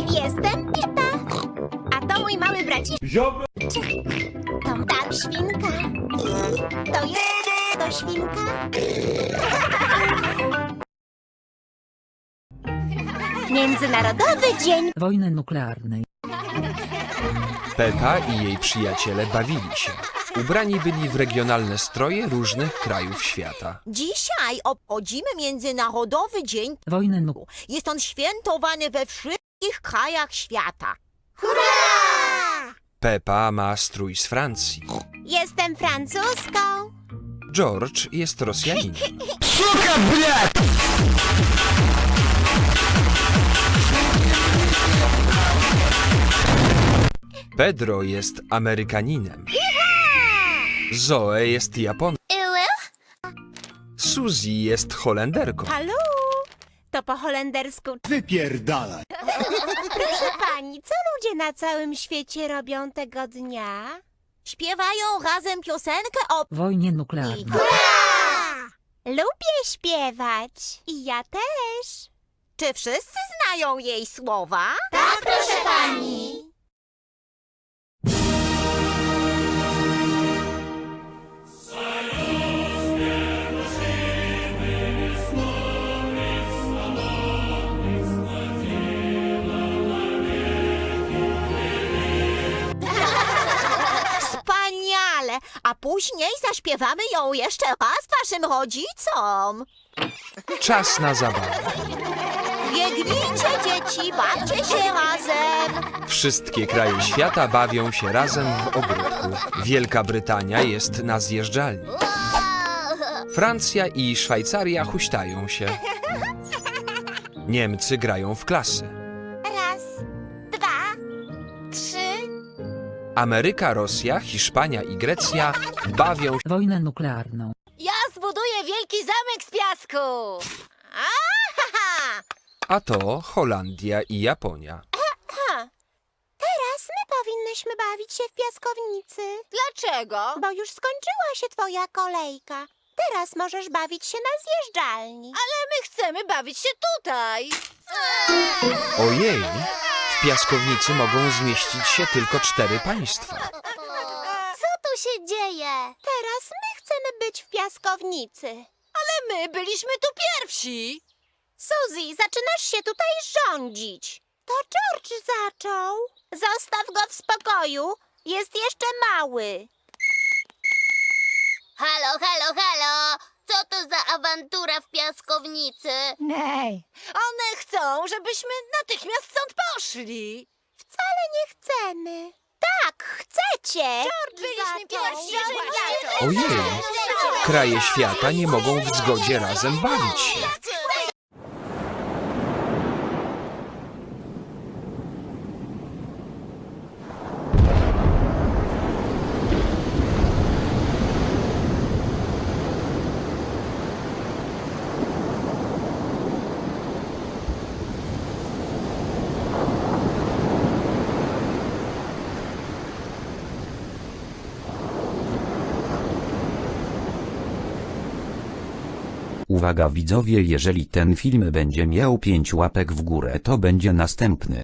Jestem Piepa. A to mój mały braciszek. Ziobro! To tak, świnka. To jest to świnka. Międzynarodowy Dzień Wojny nuklearnej. Pepa i jej przyjaciele bawili się. Ubrani byli w regionalne stroje różnych krajów świata. Dzisiaj obchodzimy Międzynarodowy Dzień. Wojny nuk... Jest on świętowany we wszystkich krajach świata. Pepa ma strój z Francji. Jestem francuską. George jest Rosjaninem. Pedro jest Amerykaninem. Zoe jest Japonką. Suzy jest Holenderką. Halu. To po holendersku. Wypierdalaj! Proszę pani, co ludzie na całym świecie robią tego dnia? Śpiewają razem piosenkę o... Wojnie nuklearnej. Lubię śpiewać. I ja też. Czy wszyscy znają jej słowa? Tak, proszę pani. Później zaśpiewamy ją jeszcze raz waszym rodzicom. Czas na zabawę. Biegnijcie, dzieci, bawcie się razem. Wszystkie kraje świata bawią się razem w ogródku. Wielka Brytania jest na zjeżdżalni. Francja i Szwajcaria huśtają się. Niemcy grają w klasy. Ameryka, Rosja, Hiszpania i Grecja bawią się. Wojnę nuklearną. Ja zbuduję wielki zamek z piasku. Ahaha! A to Holandia i Japonia. Teraz my powinnyśmy bawić się w piaskownicy, Dlaczego? bo już skończyła się twoja kolejka. Teraz możesz bawić się na zjeżdżalni. My chcemy bawić się tutaj. Ojej! W piaskownicy mogą zmieścić się tylko cztery państwa. Co tu się dzieje? Teraz my chcemy być w piaskownicy. My byliśmy tu pierwsi. Suzy, zaczynasz się tutaj rządzić. To George zaczął. Zostaw go w spokoju. Jest jeszcze mały. Halo, halo, halo! Co to za awantura w piaskownicy? Nej. One chcą, żebyśmy natychmiast stąd poszli. Wcale nie chcemy. Tak, chcecie. Byliśmy pierwsi. Ojej! Kraje świata nie mogą w zgodzie razem bawić się. Uwaga widzowie jeżeli ten film będzie miał 5 łapek w górę to będzie następny.